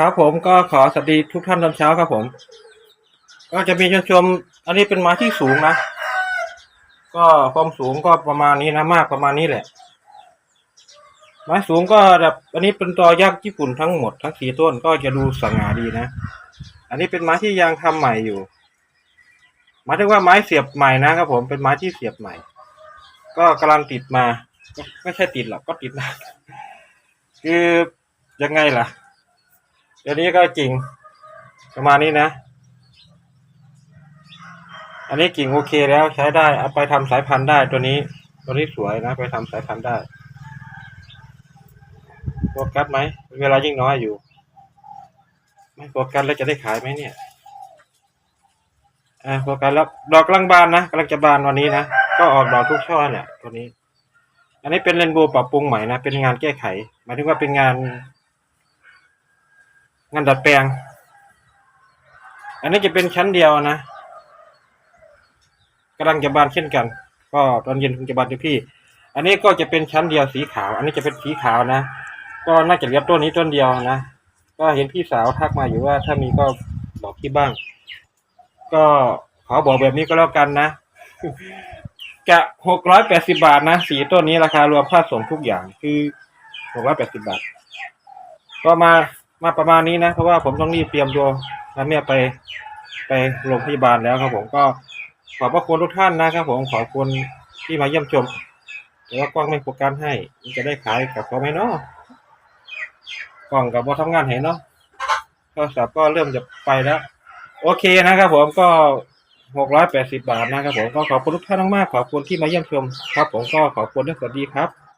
ครับผมก็ขอสวัสดีทุกท่านตอนเช้าครับผม ก็จะมีชมชม อันนี้เป็นไม้ที่สูงนะ ก็ความสูงก็ประมาณนี้นะมากประมาณนี้แหละ ไม้สูงก็แบบอันนี้เป็นตัวยักษ์ญี่ปุ่นทั้งหมดทั้งสี่ต้นก็จะดูสง่าดีนะ อันนี้เป็นไม้ที่ยังทำใหม่อยู่หมายถึงว่าไม้เสียบใหม่นะครับผมเป็นไม้ที่เสียบใหม่ ก็กำลังติดมา ไม่ใช่ติดหรอกก็ติดนะคือยังไงล่ะ เดี๋ยวนี้ก็กิ่ง ประมาณนี้นะ อันนี้กิ่งโอเคแล้วใช้ได้เอาไปทำสายพันธุ์ได้ตัวนี้ตัวนี้สวยนะ ไปทำสายพันธุ์ได้โฟกัสไหมเวลายิ่งน้อยอยู่ ไม่โฟกัสแล้วจะได้ขายไหมเนี่ยอ่าโฟกัสแล้วดอกกำลังบานนะกำลังจะบานวันนี้นะก็ออกดอกทุกช่อเนี่ยตัวนี้ อันนี้เป็นเรนโบว์ปรับปรุงใหม่นะเป็นงานแก้ไขหมายถึงว่าเป็นงาน งานดัดแปลง อันนี้จะเป็นชั้นเดียวนะกำลังจะบานเช่นกัน ก็ตอนเย็นคงจะบานที่พี่ อันนี้ก็จะเป็นชั้นเดียวสีขาว อันนี้จะเป็นสีขาวนะ ก็น่าจะเหลือต้นนี้ต้นเดียวนะ ก็เห็นพี่สาวทักมาอยู่ว่าถ้ามีก็บอกพี่บ้าง ก็ขอบอกแบบนี้ก็แล้วกันนะ จะหกร้อยแปดสิบาทนะสีต้นนี้ราคารวมค่าส่งทุกอย่างคือหกร้อยแปดสิบาท ก็มา มาประมาณนี้นะ เพราะว่าผมต้องรีบเตรียมตัวพาแม่ไปไปโรงพยาบาลแล้วครับผมก็ขอบพระคุณทุกท่านนะครับผมขอบคุณที่มาเยี่ยมชมแต่ว่ากล้องไม่โฟกัสให้จะได้ขายกับเขาไหมเนาะกล้องกับว่าทำงานให้เนาะโทรศัพท์ก็เริ่มจะไปแล้ว โอเคนะครับผมก็หกร้อยแปดสิบาทนะครับผมก็ขอบคุณทุกท่านมากๆขอบคุณที่มาเยี่ยมชมครับ ผมก็ขอบคุณและสวัสดีครับ